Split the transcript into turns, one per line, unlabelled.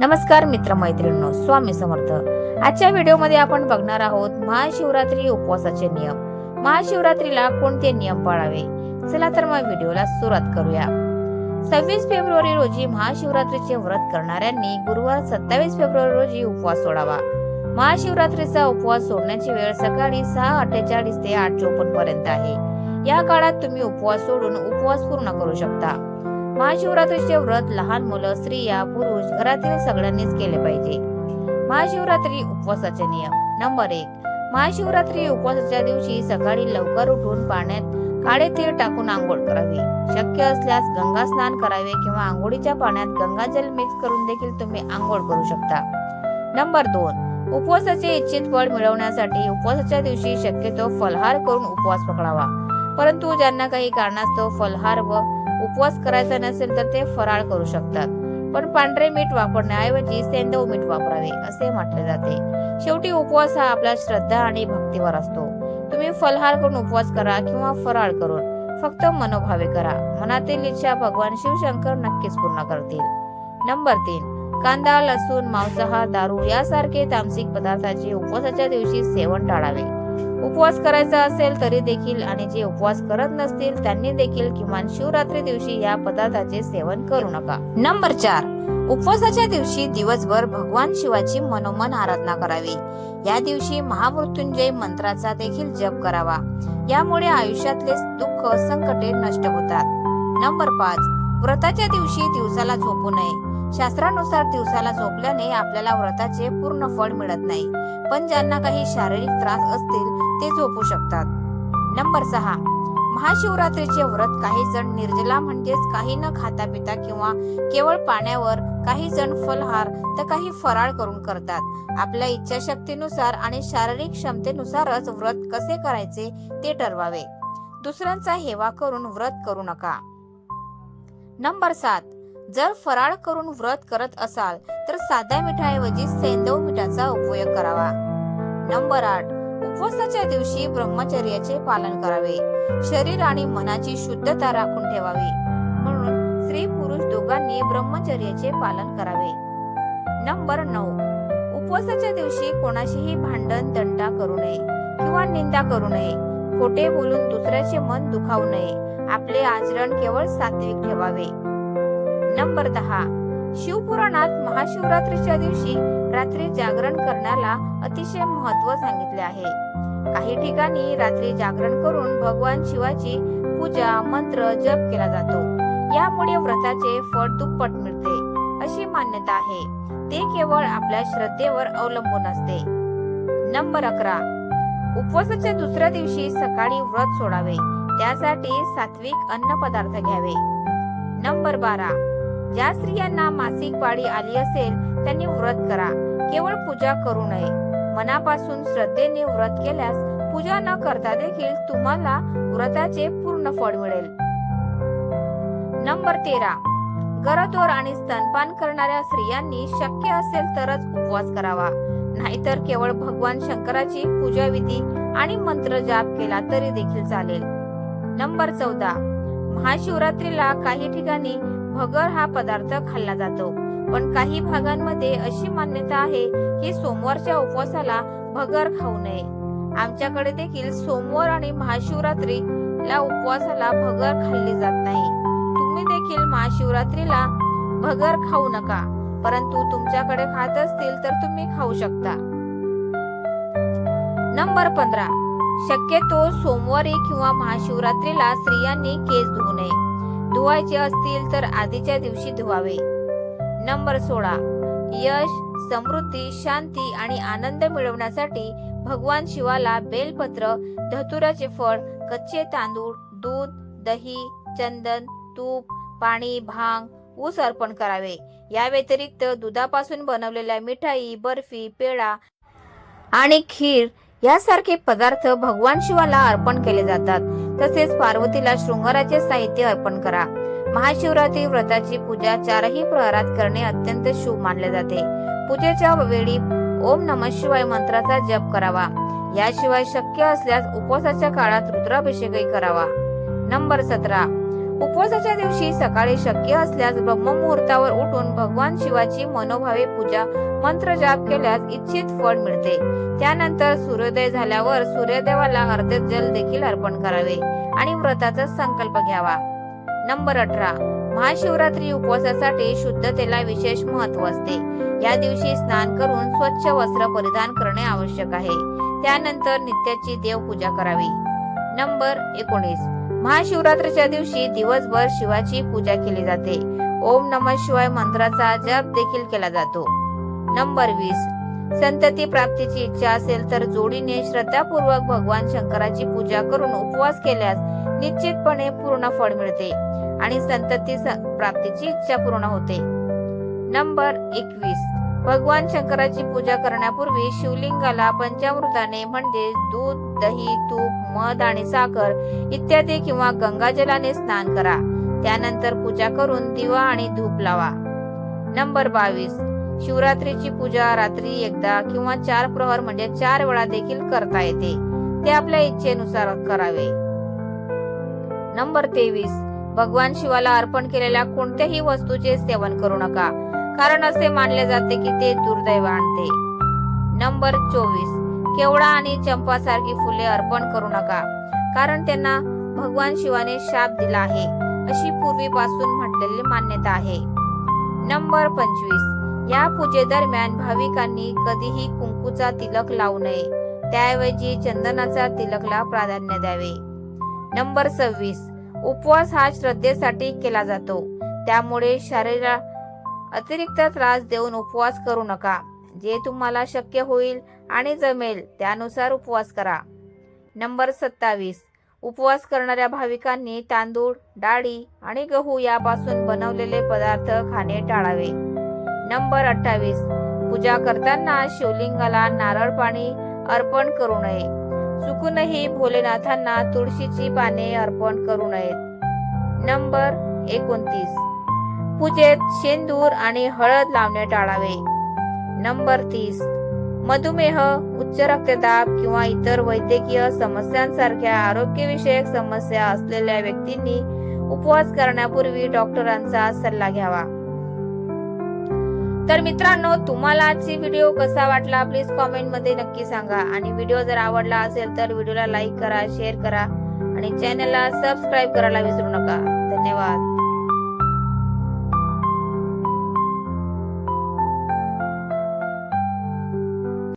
नमस्कार मित्र मैत्रिणींनो स्वामी समर्थ. आजच्या व्हिडिओमध्ये आपण बघणार आहोत महाशिवरात्री उपवासाचे नियम. महाशिवरात्रीला कोणते नियम पाळावे? चला तर मग व्हिडिओला सुरुवात करूया. सव्वीस फेब्रुवारी रोजी महाशिवरात्रीचे व्रत करणाऱ्यांनी गुरुवार सत्तावीस फेब्रुवारी रोजी उपवास सोडावा. महाशिवरात्रीचा उपवास सोडण्याची वेळ सकाळी सहा अठ्ठेचाळीस ते आठ चोपन्न पर्यंत आहे. या काळात तुम्ही उपवास सोडून उपवास पूर्ण करू शकता. महाशिवरात्रीचे व्रत लहान मुलं स्त्रिया पुरुष घरातील सगळ्यांनीच केले पाहिजे. महाशिवरात्री उपवासाचे नियम. नंबर एक. महाशिवरात्री उपवासाच्या दिवशी सकाळी लवकर उठून पाण्यात काळे तीळ टाकून आंघोळ करावी. शक्य असल्यास गंगा स्नान करावे किंवा आंघोळीच्या पाण्यात गंगाजल मिक्स करून देखील तुम्ही आंघोळ करू शकता. नंबर दोन. उपवासाचे इच्छित फळ मिळवण्यासाठी उपवासाच्या दिवशी शक्यतो फलहार करून उपवास पकडावा. परंतु ज्यांना काही कारणास्तव फलहार व उपवास करायचा नसेल तर ते फराळ करू शकतात. पण पांढरे मीठ वापरण्याऐवजी सेंदव मीठ वापरावे असे म्हटले जाते. शेवटी उपवास हा आपल्या श्रद्धा आणि भक्तीवर असतो. तुम्ही फलहार करून उपवास करा किंवा फराळ करून फक्त मनोभावे करा. मनातील इच्छा भगवान शिवशंकर नक्कीच पूर्ण करतील. नंबर तीन कांदा लसूण मांसाहार दारू यासारखे तामसिक पदार्थाचे उपवासाच्या दिवशी सेवन टाळावे. उपवास करायचा असेल तरी देखील आणि जे उपवास करत नसतील त्यांनी देखील किमान शिवरात्री दिवशी या पदार्थाचे सेवन करू नका. नंबर चार. उपवासाच्या दिवशी दिवसभर भगवान शिवाची मनोमन आराधना करावी. या दिवशी महामृत्युंजय मंत्राचा देखील जप करावा. यामुळे आयुष्यातले दुःख संकटे नष्ट होतात. नंबर पाच. व्रताच्या दिवशी दिवसाला झोपू नये. शास्त्रानुसार दिवसाला झोपल्याने आपल्याला व्रताचे पूर्ण फळ मिळत नाही. पण ज्यांना काही शारीरिक त्रास असतील ते झोपू शकतात. नंबर सहा. महाशिवरात्रीचे व्रत काही जण निर्जला म्हणजेच काही न खाता पिता किंवा केवळ पाण्यावर काही जण फलहार तर काही फराळ करून करतात. आपल्या इच्छाशक्तीनुसार आणि शारीरिक क्षमतेनुसारच व्रत कसे करायचे ते ठरवावे. दुसऱ्यांचा हेवा करून व्रत करू नका. नंबर सात. जर फराळ करून व्रत करत असाल तर साध्या मिठाऐवजी सेंदव मिठाचा उपयोग करावा. नंबर आठ. उपवासाच्या दिवशी ब्रह्मचर्याचे पालन करावे. शरीर आणि मनाची शुद्धता राखून ठेवावी. म्हणून स्त्री पुरुष दोघांनी ब्रह्मचर्याचे पालन करावे. नंबर नऊ. उपवासाच्या दिवशी कोणाशीही भांडण दंडा करू नये किंवा निंदा करू नये. खोटे बोलून दुसऱ्याचे मन दुखावू नये. आपले आचरण केवळ सात्विक ठेवावे. नंबर दहा. शिवपुराणात महाशिवरात्रीच्या दिवशी रात्री जागरण करण्याला अतिशय महत्त्व सांगितले आहे. काही ठिकाणी रात्री जागरण करून भगवान शिवाची पूजा मंत्र जप केला जातो. यामुळे व्रताचे फळ दुप्पट मिळते अशी मान्यता आहे. ते केवळ आपल्या श्रद्धेवर अवलंबून असते. नंबर अकरा. उपवासाच्या दुसऱ्या दिवशी सकाळी व्रत सोडावे. त्यासाठी सात्विक अन्न पदार्थ घ्यावे. नंबर बारा. ज्या स्त्रियांना मासिक पाळी आली असेल त्यांनी व्रत करा. केवळ पूजा करू नये. मनापासून श्रद्धेने व्रत केल्यास पूजा न करता देखील तुम्हाला व्रताचे पूर्ण फळ मिळेल. नंबर तेरा. गरोदर आणि स्तनपान करणाऱ्या स्त्रियांनी शक्य असेल तरच उपवास करावा. नाहीतर केवळ भगवान शंकराची पूजा विधी आणि मंत्र जाप केला तरी देखील चालेल. नंबर चौदा. महाशिवरात्रीला काही ठिकाणी भगर हा पदार्थ खाल्ला जातो. पण काही भागांमध्ये अशी मान्यता आहे की सोमवारच्या उपवासाला भगर खाऊ नये. आमच्याकडे देखील सोमवार आणि महाशिवरात्री ला उपवासाला भगर खाल्ली जात नाही. तुम्ही देखील महाशिवरात्रीला भगर खाऊ नका परंतु तुमच्याकडे खात असतील तर तुम्ही खाऊ शकता. नंबर पंधरा. शक्यतो सोमवारी किंवा महाशिवरात्रीला स्त्रियांनी केस धुवू नये. धुवायचे असतील तर आधीच्या दिवशी धुवावे. नंबर सोळा. यश समृद्धी शांती आणि आनंद मिळवण्यासाठी भगवान शिवाला बेलपत्र धतुराचे फळ कच्चे तांदूळ दूध दही चंदन तूप पाणी भांग ऊस अर्पण करावे. या व्यतिरिक्त दुधापासून बनवलेल्या मिठाई बर्फी पेढा आणि खीर यासारखे पदार्थ भगवान शिवाला अर्पण केले जातात. तसेच पार्वतीला शृंगाराचे साहित्य अर्पण करा. महाशिवरात्री व्रताची पूजा चारही प्रहरात करणे अत्यंत शुभ मानले जाते. पूजेच्या वेळी ओम नम शिवाय मंत्राचा जप करावा. याशिवाय शक्य असल्यास उपवासाच्या काळात रुद्राभिषेकही करावा. नंबर सतरा. उपवासाच्या दिवशी सकाळी शक्य असल्यास ब्रह्ममुहूर्तावर उठून भगवान शिवाची मनोभावे पूजा मंत्र जाप केल्यास इच्छित फळ मिळते. त्यानंतर सूर्योदय झाल्यावर सूर्यदेवाला अर्धे जल देखील अर्पण करावे आणि व्रताचा संकल्प घ्यावा. नंबर अठरा. महाशिवरात्री उपवासासाठी शुद्धतेला विशेष महत्त्व असते. या दिवशी स्नान करून स्वच्छ वस्त्र परिधान करणे आवश्यक आहे. त्यानंतर नित्याची देवपूजा करावी. नंबर एकोणीस. महाशिवरात्रीच्या दिवशी दिवसभर शिवाची पूजा केली जाते. ओम नम शिवाय मंत्राचा जप देखील केला जातो. नंबर वीस. संतती प्राप्तीची इच्छा असेल तर जोडीने श्रद्धापूर्वक भगवान शंकराची पूजा करून उपवास केल्यास निश्चितपणे पूर्ण फळ मिळते आणि संतती प्राप्तीची इच्छा पूर्ण होते. नंबर एकवीस. भगवान शंकराची पूजा करण्यापूर्वी शिवलिंगाला पंचामृताने म्हणजे दूध दही तूप मध आणि साखर इत्यादी किंवा गंगाजलाने स्नान करा. त्यानंतर पूजा करून दिवा आणि धूप लावा. नंबर बावीस. शिवरात्रीची पूजा रात्री एकदा किंवा चार प्रहर म्हणजे चार वेळा देखील करता येते. ते आपल्या इच्छेनुसार करावे. नंबर तेवीस. भगवान शिवाला अर्पण केलेल्या कोणत्याही वस्तूचे सेवन करू नका. कारण असे मानले जाते की ते दुर्दैव आणते. नंबर चोवीस. केवडा आणि चंपा सारखी फुले अर्पण करू नका कारण त्यांना भगवान शिवाने शाप दिला आहे अशी पूर्वीपासून म्हटलेली मान्यता आहे. नंबर पंचवीस. या पूजेदरम्यान भाविकांनी कधीही कुंकूचा तिलक लावू नये त्याऐवजी चंदनाचा तिलकला प्राधान्य द्यावे. नंबर सव्वीस. उपवास हा श्रद्धेसाठी केला जातो त्यामुळे शरीरा अतिरिक्त त्रास देऊन उपवास करू नका. जे तुम्हाला शक्य होईल आणि जमेल त्यानुसार उपवास करा. नंबर सत्तावीस. उपवास करणाऱ्या भाविकांनी तांदूळ डाळी आणि गहू यापासून बनवलेले पदार्थ खाणे टाळावे. नंबर अठ्ठावीस. पूजा करताना शिवलिंगाला नारळ पाणी अर्पण करू नये. चुकूनही भोलेनाथांना तुळशीची पाने अर्पण करू नयेत. नंबर एकोणतीस. पूजेत शेंदूर आणि हळद लावणे टाळावे. नंबर तीस. मधुमेह उच्च रक्तदाब किंवा इतर वैद्यकीय समस्यांसारख्या आरोग्यविषयक समस्या असलेल्या व्यक्तींनी उपवास करण्यापूर्वी डॉक्टरांचा सल्ला घ्यावा. तर मित्रांनो तुम्हाला आजची व्हिडिओ कसा वाटला प्लीज कॉमेंटमध्ये नक्की सांगा. आणि व्हिडिओ जर आवडला असेल तर व्हिडिओला लाईक करा शेअर करा आणि चॅनलला सबस्क्राईब करायला विसरू नका. धन्यवाद.